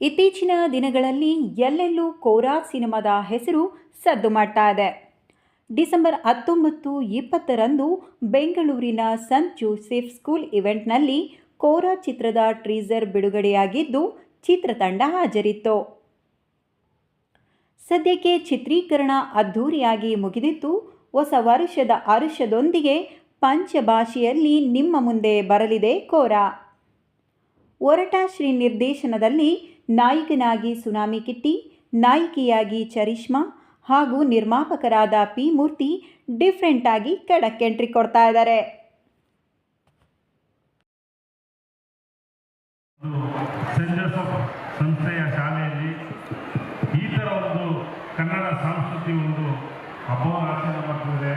ಇತ್ತೀಚಿನ ದಿನಗಳಲ್ಲಿ ಎಲ್ಲೆಲ್ಲೂ ಕೋರಾ ಸಿನಿಮಾದ ಹೆಸರು ಸದ್ದು ಮಾಡ್ತಾ ಇದೆ. ಡಿಸೆಂಬರ್ ಹತ್ತೊಂಬತ್ತು ಇಪ್ಪತ್ತರಂದು ಬೆಂಗಳೂರಿನ ಸಂತ್ ಜೋಸೆಫ್ ಸ್ಕೂಲ್ ಇವೆಂಟ್ನಲ್ಲಿ ಕೋರಾ ಚಿತ್ರದ ಟ್ರೀಸರ್ ಬಿಡುಗಡೆಯಾಗಿದ್ದು ಚಿತ್ರತಂಡ ಹಾಜರಿತ್ತು. ಸದ್ಯಕ್ಕೆ ಚಿತ್ರೀಕರಣ ಅದ್ಧೂರಿಯಾಗಿ ಮುಗಿದಿತ್ತು ಹೊಸ ವರ್ಷದ ಅರುಷದೊಂದಿಗೆ ಪಂಚಭಾಷೆಯಲ್ಲಿ ನಿಮ್ಮ ಮುಂದೆ ಬರಲಿದೆ ಕೋರಾ. ಒರಟ ಶ್ರೀ ನಿರ್ದೇಶನದಲ್ಲಿ ನಾಯಕನಾಗಿ ಸುನಾಮಿ ಕಿಟ್ಟಿ, ನಾಯಕಿಯಾಗಿ ಚರಿಷ್ಮಾ ಹಾಗೂ ನಿರ್ಮಾಪಕರಾದ ಪಿ ಮೂರ್ತಿ ಡಿಫ್ರೆಂಟ್ ಆಗಿ ಖಡಕ್ ಎಂಟ್ರಿ ಕೊಡ್ತಾ ಇದ್ದಾರೆ. ಸಂಸ್ಥೆಯ ಶಾಲೆಯಲ್ಲಿ ಈ ಥರ ಒಂದು ಕನ್ನಡ ಸಂಸ್ಕೃತಿ ಒಂದು ಮಾಡ್ತಿದೆ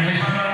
Yes,